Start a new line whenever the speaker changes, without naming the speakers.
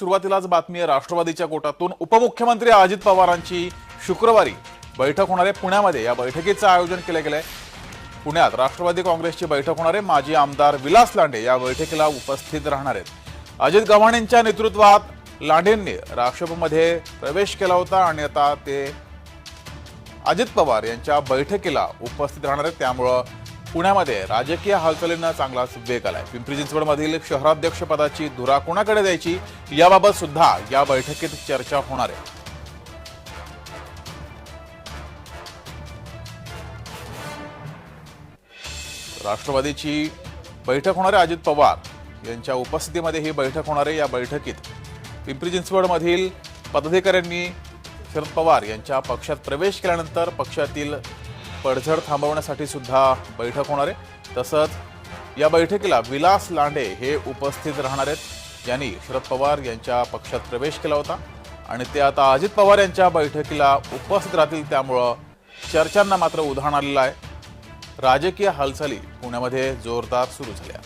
सुरुवातीलाच बातमी आहे राष्ट्रवादीच्या कोटातून उपमुख्यमंत्री अजित पवारांची शुक्रवारी बैठक होणार आहे पुण्यामध्ये. या बैठकीचं आयोजन केलं गेलंय. पुण्यात राष्ट्रवादी काँग्रेसची बैठक होणार आहे. माजी आमदार विलास लांडे या बैठकीला उपस्थित राहणार आहेत. अजित गव्हाणेंच्या नेतृत्वात लांडेंनी राक्षपमध्ये प्रवेश केला होता आणि आता ते अजित पवार यांच्या बैठकीला उपस्थित राहणार आहेत. त्यामुळं पुण्यामध्ये राजकीय हालचालींना चांगलाच वेग आलाय. पिंपरी चिंचवडमधील शहराध्यक्ष पदाची धुरा कोणाकडे द्यायची याबाबत सुद्धा या बैठकीत चर्चा होणार आहे. राष्ट्रवादीची बैठक होणार आहे अजित पवार. यांच्या उपस्थितीमध्ये ही बैठक होणार आहे. या बैठकीत पिंपरी चिंचवडमधील पदाधिकाऱ्यांनी शरद पवार यांच्या पक्षात प्रवेश केल्यानंतर पक्षातील पडझड थांबवण्यासाठी सुद्धा बैठक होणार आहे. तसंच या बैठकीला विलास लांडे हे उपस्थित राहणार आहेत. यांनी शरद पवार यांच्या पक्षात प्रवेश केला होता. आणि ते आता अजित पवार यांच्या बैठकीला उपस्थित राहतील त्यामुळं चर्चांना मात्र उधाण आलेलं आहे. राजकीय हालचाली पुण्यामध्ये जोरदार सुरू झाल्या.